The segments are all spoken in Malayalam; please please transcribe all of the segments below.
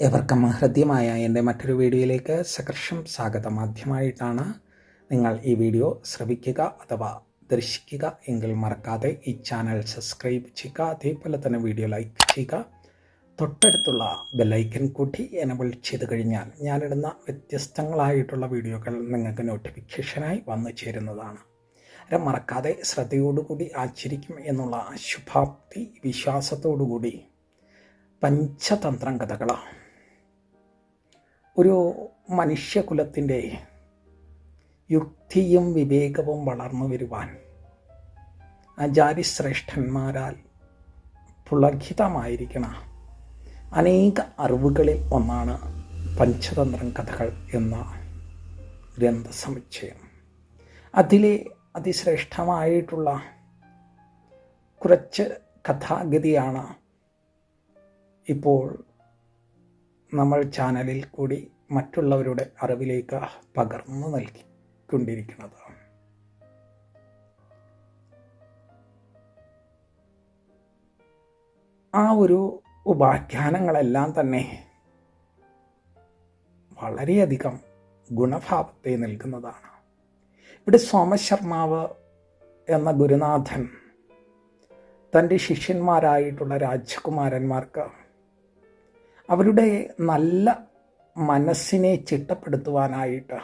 എവർക്കും ഹൃദ്യമായ എന്റെ മറ്റൊരു വീഡിയോയിലേക്ക് സകർഷം സ്വാഗതം ആദ്യമായിട്ടാണ് നിങ്ങൾ ഈ വീഡിയോ ശ്രവിക്കുക അഥവാ ദർശിക്കുക എങ്കിൽ മറക്കാതെ ഈ ചാനൽ സബ്സ്ക്രൈബ് ചെയ്യുക അതേപോലെ തന്നെ വീഡിയോ ലൈക്ക് ചെയ്യുക. തൊട്ടടുത്തുള്ള ബെല്ലൈക്കൻ കൂട്ടി എനബിൾ ചെയ്ത് കഴിഞ്ഞാൽ ഞാനിടുന്ന വ്യത്യസ്തങ്ങളായിട്ടുള്ള വീഡിയോകൾ നിങ്ങൾക്ക് നോട്ടിഫിക്കേഷനായി വന്നു ചേരുന്നതാണ്. അത് മറക്കാതെ ശ്രദ്ധയോടുകൂടി ആചരിക്കും എന്നുള്ള ശുഭാപ്തി വിശ്വാസത്തോടുകൂടി പഞ്ചതന്ത്രം കഥകൾ ഒരു മനുഷ്യകുലത്തിന്റെ യുക്തിയും വിവേകവും വളർന്നു വരുവാൻ ആചാര്യശ്രേഷ്ഠന്മാരാൽ പുളകിതമായിരിക്കണ അനേക അറിവുകളിൽ ഒന്നാണ് പഞ്ചതന്ത്രം കഥകൾ എന്ന ഗ്രന്ഥസമുച്ചയം. അതിലെ അതിശ്രേഷ്ഠമായിട്ടുള്ള കുറച്ച് കഥാഗതിയാണ് ഇപ്പോൾ നമ്മൾ ചാനലിൽ കൂടി മറ്റുള്ളവരുടെ അറിവിലേക്ക് പകർന്നു നൽകിക്കൊണ്ടിരിക്കുന്നത്. ആ ഒരു ഉപാഖ്യാനങ്ങളെല്ലാം തന്നെ വളരെയധികം ഗുണഭാവത്തെ നൽകുന്നതാണ്. ഇവിടെ സോമശർമാവ് എന്ന ഗുരുനാഥൻ തന്റെ ശിഷ്യന്മാരായിട്ടുള്ള രാജകുമാരന്മാർക്ക് അവരുടെ നല്ല മനസ്സിനെ ചിട്ടപ്പെടുത്തുവാനായിട്ട്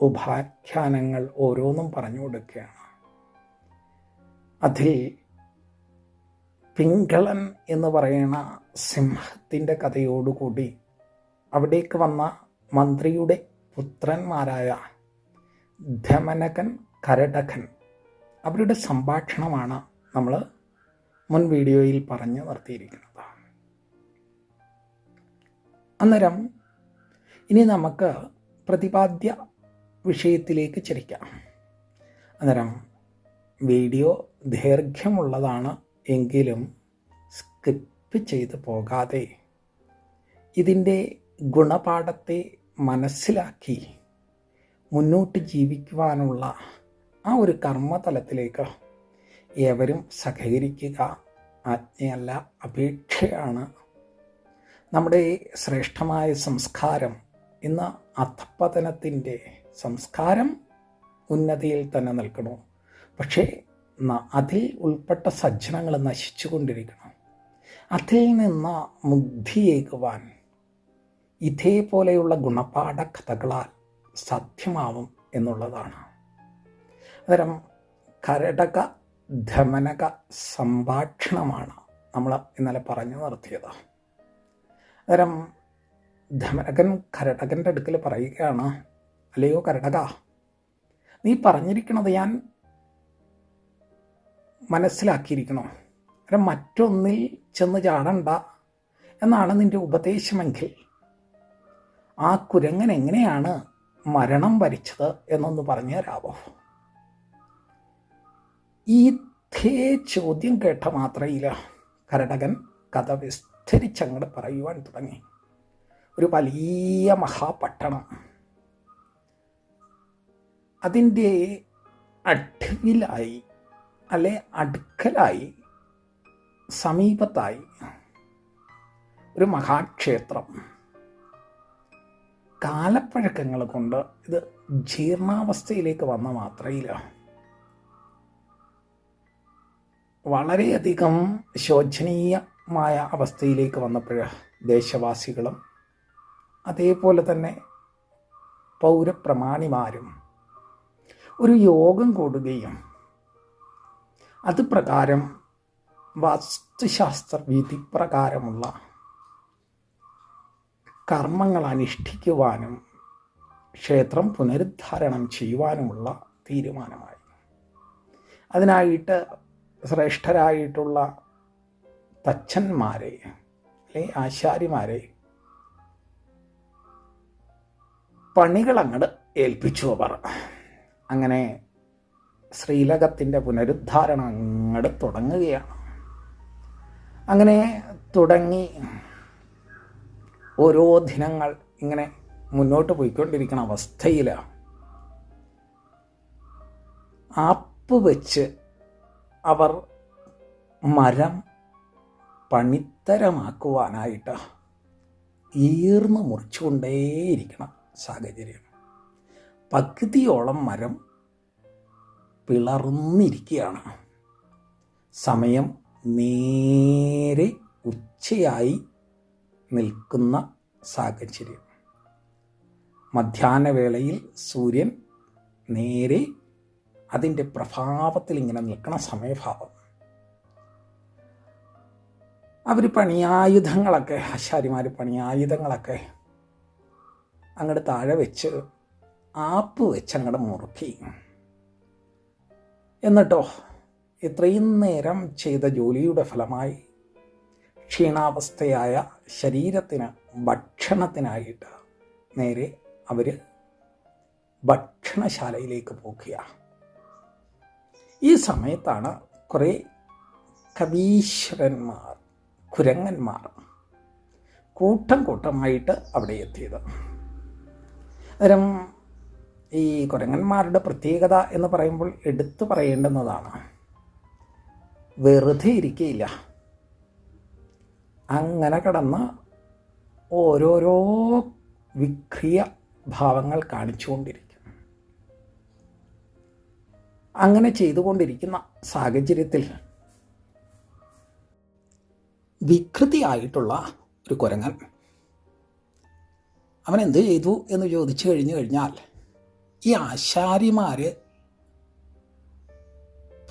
ഉപാഖ്യാനങ്ങൾ ഓരോന്നും പറഞ്ഞു കൊടുക്കുകയാണ്. അതിൽ പിങ്കളൻ എന്ന് പറയുന്ന സിംഹത്തിന്റെ കഥയോടുകൂടി അവിടേക്ക് വന്ന മന്ത്രിയുടെ പുത്രന്മാരായ ധമനകൻ കരടകൻ അവരുടെ സംഭാഷണമാണ് നമ്മൾ മുൻ വീഡിയോയിൽ പറഞ്ഞു നിർത്തിയിരിക്കുന്നത്. അന്നേരം ഇനി നമുക്ക് പ്രതിപാദ്യ വിഷയത്തിലേക്ക് ചരിക്കാം. അന്നേരം വീഡിയോ ദൈർഘ്യമുള്ളതാണ് എങ്കിലും സ്കിപ്പ് ചെയ്തു പോകാതെ ഇതിന്റെ ഗുണപാഠത്തെ മനസ്സിലാക്കി മുന്നോട്ട് ജീവിക്കുവാനുള്ള ആ ഒരു കർമ്മതലത്തിലേക്ക് ഏവരും സഹകരിക്കുക. ആജ്ഞയല്ല അപേക്ഷയാണ്. നമ്മുടെ ഈ ശ്രേഷ്ഠമായ സംസ്കാരം ഇന്ന് അധപ്പതനത്തിന്റെ സംസ്കാരം ഉന്നതിയിൽ തന്നെ നിൽക്കണു. പക്ഷേ അതിൽ ഉൾപ്പെട്ട സജ്ജനങ്ങൾ നശിച്ചു കൊണ്ടിരിക്കണം അതിൽ നിന്ന് മുഗ്ധിയേകുവാൻ ഇതേപോലെയുള്ള ഗുണപാഠ കഥകളാൽ സാധ്യമാവും എന്നുള്ളതാണ്. അതരം കരടക ധമനക സംഭാഷണമാണ് നമ്മൾ ഇന്നലെ പറഞ്ഞു നിർത്തിയത്. അന്നേരം ധമനകൻ കരടകന്റെ അടുക്കൽ പറയുകയാണ് അല്ലയോ കരടക നീ പറഞ്ഞിരിക്കണത് ഞാൻ മനസ്സിലാക്കിയിരിക്കണോ അന്നേരം മറ്റൊന്നിൽ ചെന്ന് ചാടണ്ട എന്നാണ് നിന്റെ ഉപദേശമെങ്കിൽ ആ കുരങ്ങൻ എങ്ങനെയാണ് മരണം വരിച്ചത് എന്നൊന്ന് പറഞ്ഞു തരാവോ? ഈ ചോദ്യം കേട്ട മാത്രയില്ല കരടകൻ കഥ വിസ്തരിച്ചങ്ങോട്ട് പറയുവാൻ തുടങ്ങി. ഒരു വലിയ മഹാപട്ടണം. അതിന്റെ അടുവിലായി അല്ലെ അടുക്കലായി സമീപത്തായി ഒരു മഹാക്ഷേത്രം. കാലപ്പഴക്കങ്ങൾ കൊണ്ട് ഇത് ജീർണാവസ്ഥയിലേക്ക് വന്ന മാത്രയില്ല. വളരെയധികം ശോചനീയമായ അവസ്ഥയിലേക്ക് വന്നപ്പോൾ ദേശവാസികളും അതേപോലെ തന്നെ പൗരപ്രമാണിമാരും ഒരു യോഗം കൂടുകയും അത് പ്രകാരം വാസ്തുശാസ്ത്ര വിധി പ്രകാരമുള്ള കർമ്മങ്ങൾ അനുഷ്ഠിക്കുവാനും ക്ഷേത്രം പുനരുദ്ധാരണം ചെയ്യുവാനുമുള്ള തീരുമാനമായി. അതിനായിട്ട് ശ്രേഷ്ഠരായിട്ടുള്ള തച്ചന്മാരെ അല്ലെ ആശാരിമാരെ പണികൾ അങ്ങോട്ട് ഏൽപ്പിച്ചു അവർ. അങ്ങനെ ശ്രീലകത്തിന്റെ പുനരുദ്ധാരണം അങ്ങോട്ട് തുടങ്ങുകയാണ്. അങ്ങനെ തുടങ്ങി ഓരോ ദിനങ്ങൾ ഇങ്ങനെ മുന്നോട്ട് പോയിക്കൊണ്ടിരിക്കുന്ന അവസ്ഥയിൽ ആപ്പ് വെച്ച് അവർ മരം പണിത്തരമാക്കുവാനായിട്ട് ഈർന്ന് മുറിച്ചുകൊണ്ടേയിരിക്കണ സാഹചര്യം. പകുതിയോളം മരം പിളർന്നിരിക്കുകയാണ്. സമയം നേരെ ഉച്ചയായി നിൽക്കുന്ന സാഹചര്യം. മധ്യാഹ്നവേളയിൽ സൂര്യൻ നേരെ അതിന്റെ പ്രഭാവത്തിൽ ഇങ്ങനെ നിൽക്കണ സമയഭാവം. അവർ പണിയായുധങ്ങളൊക്കെ ആശാരിമാർ പണിയായുധങ്ങളൊക്കെ അങ്ങോട്ട് താഴെ വെച്ച് ആപ്പ് വെച്ച് അങ്ങോട്ട് മുറുക്കി. എന്നിട്ടോ ഇത്രയും നേരം ചെയ്ത ജോലിയുടെ ഫലമായി ക്ഷീണാവസ്ഥയായ ശരീരത്തിന് ഭക്ഷണത്തിനായിട്ട് നേരെ അവർ ഭക്ഷണശാലയിലേക്ക് പോകുക ഈ സമയത്താണ് കുറേ കവീശ്വരന്മാർ കുരങ്ങന്മാർ. കൂട്ടം കൂട്ടമായിട്ട് അവിടെ എത്തിയത്. അന്നേരം ഈ കുരങ്ങന്മാരുടെ പ്രത്യേകത എന്ന് പറയുമ്പോൾ എടുത്തു പറയേണ്ടുന്നതാണ്. വെറുതെ ഇരിക്കയില്ല. അങ്ങനെ കടന്ന് ഓരോരോ വിക്രിയ ഭാവങ്ങൾ കാണിച്ചുകൊണ്ടിരിക്കും. അങ്ങനെ ചെയ്തുകൊണ്ടിരിക്കുന്ന സാഹചര്യത്തിൽ വികൃതിയായിട്ടുള്ള ഒരു കുരങ്ങൻ. അവൻ എന്ത് ചെയ്തു എന്ന് ചോദിച്ചു കഴിഞ്ഞു കഴിഞ്ഞാൽ ഈ ആശാരിമാർ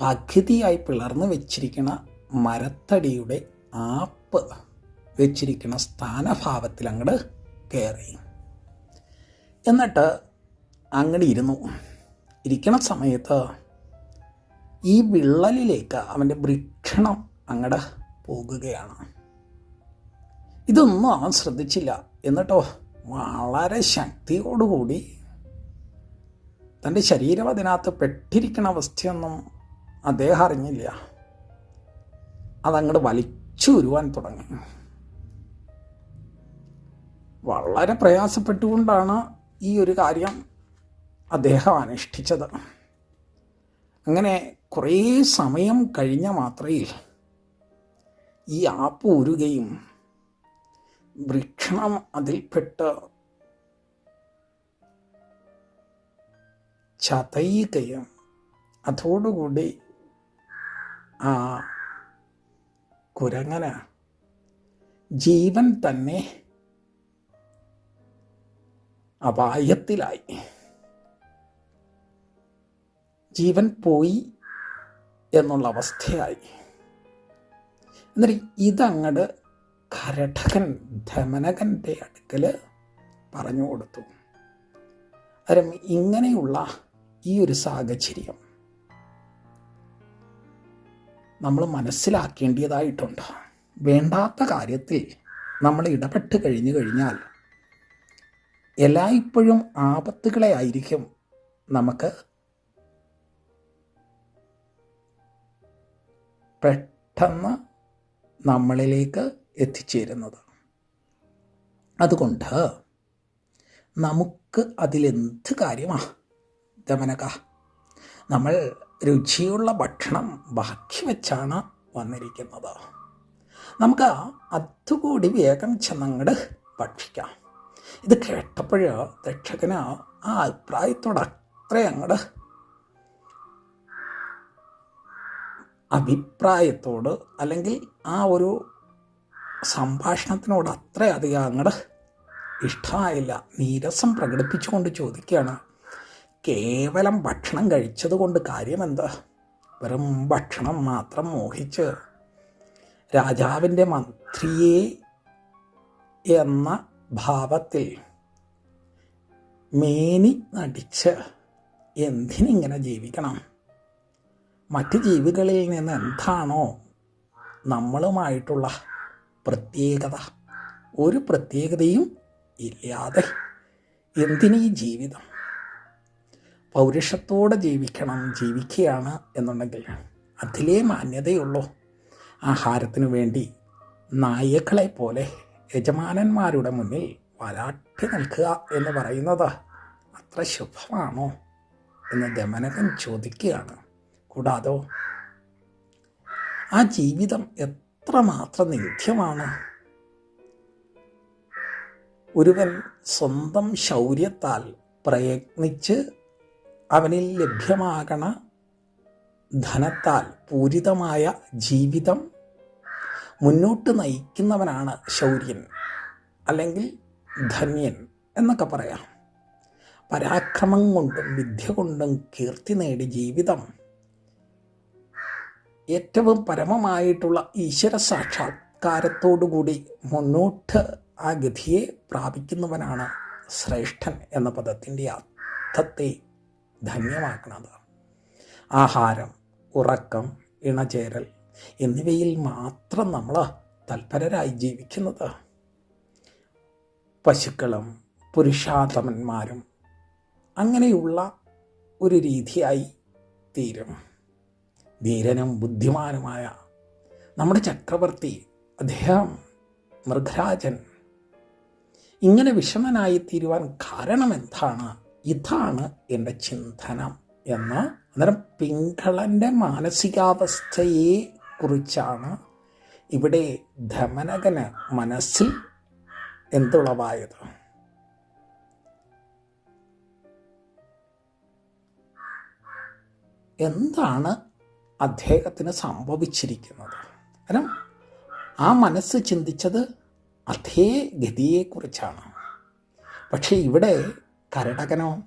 പകുതിയായി പിളർന്ന് വെച്ചിരിക്കുന്ന മരത്തടിയുടെ ആപ്പ് വെച്ചിരിക്കുന്ന സ്ഥാനഭാവത്തിൽ അങ്ങോട്ട് കയറി എന്നിട്ട് അങ്ങോട്ട് ഇരുന്നു. ഇരിക്കുന്ന സമയത്ത് ഈ വിള്ളലിലേക്ക് അവന്റെ വൃക്ഷണം അങ്ങോട്ട് പോകുകയാണ്. ഇതൊന്നും അവൻ ശ്രദ്ധിച്ചില്ല. എന്നിട്ടോ വളരെ ശക്തിയോടുകൂടി തന്റെ ശരീരം അതിനകത്ത് പെട്ടിരിക്കുന്ന അവസ്ഥയൊന്നും അദ്ദേഹം അറിഞ്ഞില്ല. അതങ്ങോട്ട് വലിച്ചു വരുവാൻ തുടങ്ങി. വളരെ പ്രയാസപ്പെട്ടുകൊണ്ടാണ് ഈ ഒരു കാര്യം അദ്ദേഹം അനുഷ്ഠിച്ചത്. അങ്ങനെ കുറേ സമയം കഴിഞ്ഞ മാത്രയിൽ ഈ ആപ്പ് ഉരുകയും വൃക്ഷണം അതിൽപ്പെട്ട് ചതയുകയും അതോടുകൂടി ആ കുരങ്ങന ജീവൻ തന്നെ അപായത്തിലായി. ജീവൻ പോയി എന്നുള്ള അവസ്ഥയായി. എന്നിട്ട് ഇതങ്ങട് കരടകൻ ധമനകന്റെ അടുക്കൽ പറഞ്ഞു കൊടുത്തു. അരം ഇങ്ങനെയുള്ള ഈ ഒരു സാഹചര്യം നമ്മൾ മനസ്സിലാക്കേണ്ടതായിട്ടുണ്ട്. വേണ്ടാത്ത കാര്യത്തിൽ നമ്മൾ ഇടപെട്ട് കഴിഞ്ഞു കഴിഞ്ഞാൽ എല്ലായ്പ്പോഴും ആപത്തുകളെ ആയിരിക്കും നമുക്ക് പെട്ടെന്ന് നമ്മളിലേക്ക് എത്തിച്ചേരുന്നത്. അതുകൊണ്ട് നമുക്ക് അതിലെന്ത് കാര്യമാ? ദമനക നമ്മൾ രുചിയുള്ള ഭക്ഷണം ബാക്കി വെച്ചാണ് വന്നിരിക്കുന്നത്. നമുക്ക് അതുകൂടി വേഗം ചെന്നങ്ങട് ഭക്ഷിക്കാം. ഇത് കേട്ടപ്പോൾ ദക്ഷകന് ആ അഭിപ്രായത്തോട് അത്ര അങ്ങട് അഭിപ്രായത്തോട് അല്ലെങ്കിൽ ആ ഒരു സംഭാഷണത്തിനോട് അത്രയധികം അങ്ങട് ഇഷ്ടമായില്ല നീരസം പ്രകടിപ്പിച്ചുകൊണ്ട് ചോദിക്കുകയാണ്. കേവലം ഭക്ഷണം കഴിച്ചത് കൊണ്ട് കാര്യമെന്താ? വെറും ഭക്ഷണം മാത്രം മോഹിച്ച് രാജാവിന്റെ മന്ത്രിയെ എന്ന ഭാവത്തിൽ മേനി നടിച്ച് എന്തിനിങ്ങനെ ജീവിക്കണം? മറ്റ് ജീവികളിൽ നിന്ന് എന്താണോ നമ്മളുമായിട്ടുള്ള പ്രത്യേകത. ഒരു പ്രത്യേകതയും ഇല്ലാതെ എന്തിനീ ജീവിതം? പൗരുഷത്തോടെ ജീവിക്കണം ജീവിക്കുകയാണ് എന്നുണ്ടെങ്കിൽ അതിലേ മാന്യതയുള്ളൂ. ആഹാരത്തിനു വേണ്ടി നായകളെ പോലെ യജമാനന്മാരുടെ മുന്നിൽ വലാട്ടി നിൽക്കുക എന്ന് പറയുന്നത് അത്ര ശുഭമാണോ എന്ന് ദമനകൻ ചോദിക്കുകയാണ്. കൂടാതെ? ആ ജീവിതം എത്രമാത്രം നിത്യമാണ്? ഒരുവൻ സ്വന്തം ശൗര്യത്താൽ പ്രയത്നിച്ച് അവനിൽ ലഭ്യമാകണ ധനത്താൽ പൂരിതമായ ജീവിതം മുന്നോട്ട് നയിക്കുന്നവനാണ് ശൗര്യൻ അല്ലെങ്കിൽ ധന്യൻ എന്നൊക്കെ പറയാം. പരാക്രമം കൊണ്ടും വിദ്യ കൊണ്ടും കീർത്തി നേടി ജീവിതം ഏറ്റവും പരമമായിട്ടുള്ള ഈശ്വര സാക്ഷാത്കാരത്തോടുകൂടി മുന്നോട്ട് ആ ഗതിയെ പ്രാപിക്കുന്നവനാണ് ശ്രേഷ്ഠൻ എന്ന പദത്തിന്റെ അർത്ഥത്തെ ധന്യമാക്കുന്നത് ആഹാരം ഉറക്കം ഇണചേരൽ എന്നിവയിൽ മാത്രം നമ്മൾ തൽപരരായി ജീവിക്കുന്നത്. പശുക്കളും പുരുഷാതമന്മാരും അങ്ങനെയുള്ള ഒരു രീതിയായി തീരും. ധീരനും ബുദ്ധിമാനുമായ നമ്മുടെ ചക്രവർത്തി അദ്ദേഹം മൃഗരാജൻ. ഇങ്ങനെ വിഷമനായി തീരുവാൻ കാരണം എന്താണ്? ഇതാണ് എന്റെ ചിന്തനം എന്ന് അന്നേരം പിങ്കളന്റെ മാനസികാവസ്ഥയെ കുറിച്ചാണ് ഇവിടെ ധമനകന് മനസ്സിൽ എന്തുളവായത്. എന്താണ് അദ്ദേഹത്തിന് സംഭവിച്ചിരിക്കുന്നത്. കാരണം ആ മനസ്സ് ചിന്തിച്ചത് അതേ ഗതിയെക്കുറിച്ചാണ്. പക്ഷേ ഇവിടെ കരടകനോ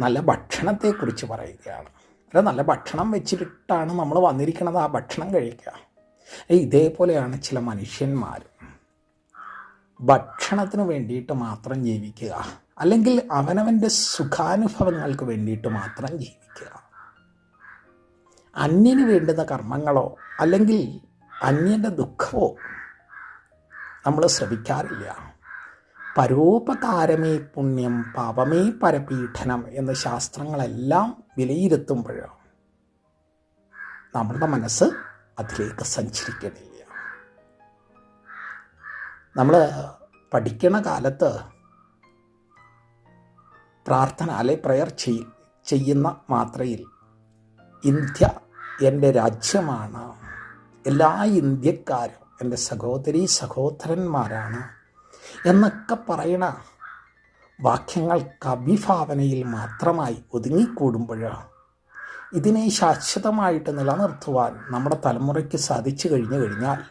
നല്ല ഭക്ഷണത്തെക്കുറിച്ച് പറയുകയാണ്. അല്ല നല്ല ഭക്ഷണം വെച്ചിട്ടാണ് നമ്മൾ വന്നിരിക്കുന്നത് ആ ഭക്ഷണം കഴിക്കുക. ഇതേപോലെയാണ് ചില മനുഷ്യന്മാർ ഭക്ഷണത്തിന് വേണ്ടിയിട്ട് മാത്രം ജീവിക്കുക. അല്ലെങ്കിൽ അവനവന്റെ സുഖാനുഭവങ്ങൾക്ക് വേണ്ടിയിട്ട് മാത്രം ജീവിക്കുക. അന്യന് വേണ്ടുന്ന കർമ്മങ്ങളോ അല്ലെങ്കിൽ അന്യന്റെ ദുഃഖമോ നമ്മൾ ശ്രമിക്കാറില്ല. പരോപകാരമേ പുണ്യം പാപമേ പരപീഠനം എന്ന ശാസ്ത്രങ്ങളെല്ലാം വിലയിരുത്തുമ്പോൾ നമ്മുടെ മനസ്സ് അതിലേക്ക് സഞ്ചരിക്കണില്ല നമ്മൾ പഠിക്കണ കാലത്ത് പ്രാർത്ഥന അല്ലെ പ്രയർ ചെയ് ചെയ്യുന്ന മാത്രയിൽ ഇന്ത്യ എന്റെ രാജ്യമാണ്. എല്ലാ ഇന്ത്യക്കാരും എന്റെ സഹോദരി സഹോദരന്മാരാണ് എന്നൊക്കെ പറയണ വാക്യങ്ങൾ കവിഭാവനയിൽ മാത്രമായി ഒതുങ്ങിക്കൂടുമ്പോൾ ഇതിനെ ശാശ്വതമായിട്ട് നിലനിർത്തുവാൻ നമ്മുടെ തലമുറയ്ക്ക് സാധിച്ചു കഴിഞ്ഞു കഴിഞ്ഞാൽ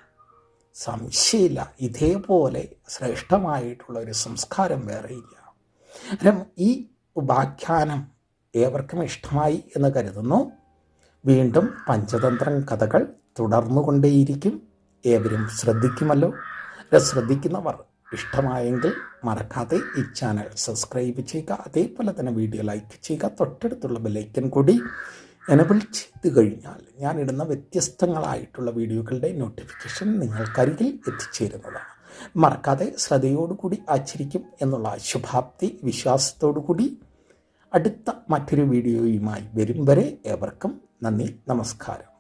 സംശയമില്ല. ഇതേപോലെ ശ്രേഷ്ഠമായിട്ടുള്ള ഒരു സംസ്കാരം വേറെയില്ല അന്നേരം ഈ ഉപാഖ്യാനം ഏവർക്കും ഇഷ്ടമായി എന്ന് കരുതുന്നു. വീണ്ടും പഞ്ചതന്ത്രം കഥകൾ തുടർന്നുകൊണ്ടേയിരിക്കും. ഏവരും ശ്രദ്ധിക്കുമല്ലോ. ശ്രദ്ധിക്കുന്നവർ ഇഷ്ടമായെങ്കിൽ മറക്കാതെ ഈ ചാനൽ സബ്സ്ക്രൈബ് ചെയ്യുക. അതേപോലെ തന്നെ വീഡിയോ ലൈക്ക് ചെയ്യുക. തൊട്ടടുത്തുള്ള ബെലൈക്കൻ കൂടി എനബിൾ ചെയ്ത് കഴിഞ്ഞാൽ ഞാൻ ഇടുന്ന വ്യത്യസ്തങ്ങളായിട്ടുള്ള വീഡിയോകളുടെ നോട്ടിഫിക്കേഷൻ നിങ്ങൾക്കരികിൽ എത്തിച്ചേരുന്നതാണ്. മറക്കാതെ ശ്രദ്ധയോടുകൂടി ആചരിക്കും എന്നുള്ള ശുഭാപ്തി വിശ്വാസത്തോടു കൂടി അടുത്ത മറ്റൊരു വീഡിയോയുമായി വരും വരെ ഏവർക്കും നന്ദി നമസ്കാരം.